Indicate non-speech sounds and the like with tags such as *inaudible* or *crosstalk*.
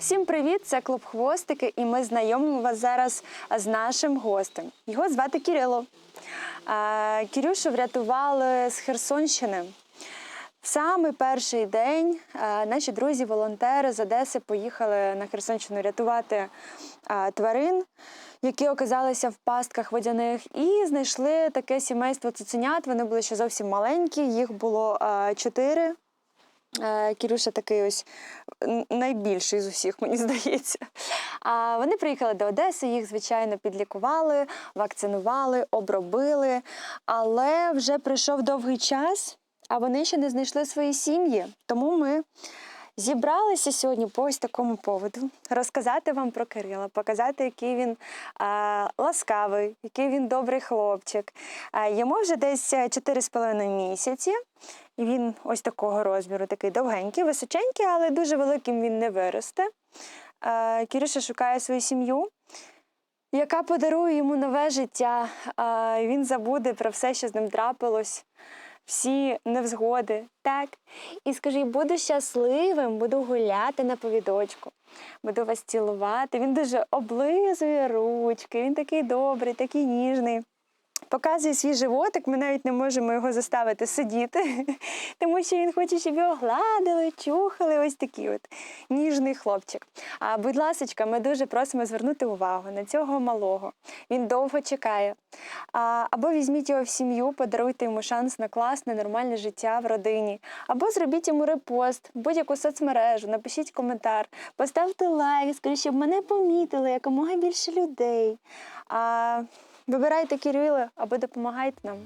Всім привіт! Це клуб Хвостики, і ми знайомимо вас зараз з нашим гостем. Його звати Кирило. А, Кирюшу врятували з Херсонщини. В самий перший день наші друзі-волонтери з Одеси поїхали на Херсонщину рятувати тварин, які оказалися в пастках водяних, і знайшли таке сімейство цуценят. Вони були ще зовсім маленькі, їх було чотири. Е, Кірюша такий ось найбільший з усіх, мені *laughs* здається. А вони приїхали до Одеси, їх, звичайно, підлікували, вакцинували, обробили. Але вже прийшов довгий час, а вони ще не знайшли свої сім'ї. Тому ми зібралися сьогодні по ось такому поводу розказати вам про Кирила, показати, який він а, ласкавий, який він добрий хлопчик. А, йому вже десь 4,5 місяці. І він ось такого розміру, такий довгенький, височенький, але дуже великим він не виросте. Е, Кірюша шукає свою сім'ю, яка подарує йому нове життя. Е, Він забуде про все, що з ним трапилось, всі невзгоди. Так. І скажи, буду щасливим, буду гуляти на повідочку, буду вас цілувати. Він дуже облизує ручки, він такий добрий, такий ніжний показує свій животик, ми навіть не можемо його заставити сидіти, *laughs* тому що він хоче, щоб його гладили, чухали. Ось такий от ніжний хлопчик. А будь ласка, ми дуже просимо звернути увагу на цього малого. Він довго чекає. А, або візьміть його в сім'ю, подаруйте йому шанс на класне, нормальне життя в родині, або зробіть йому репост, будь-яку соцмережу, напишіть коментар, поставте лайк, скажіть, щоб мене помітили якомога більше людей. А, Вибирайте Кирила або допомагайте нам.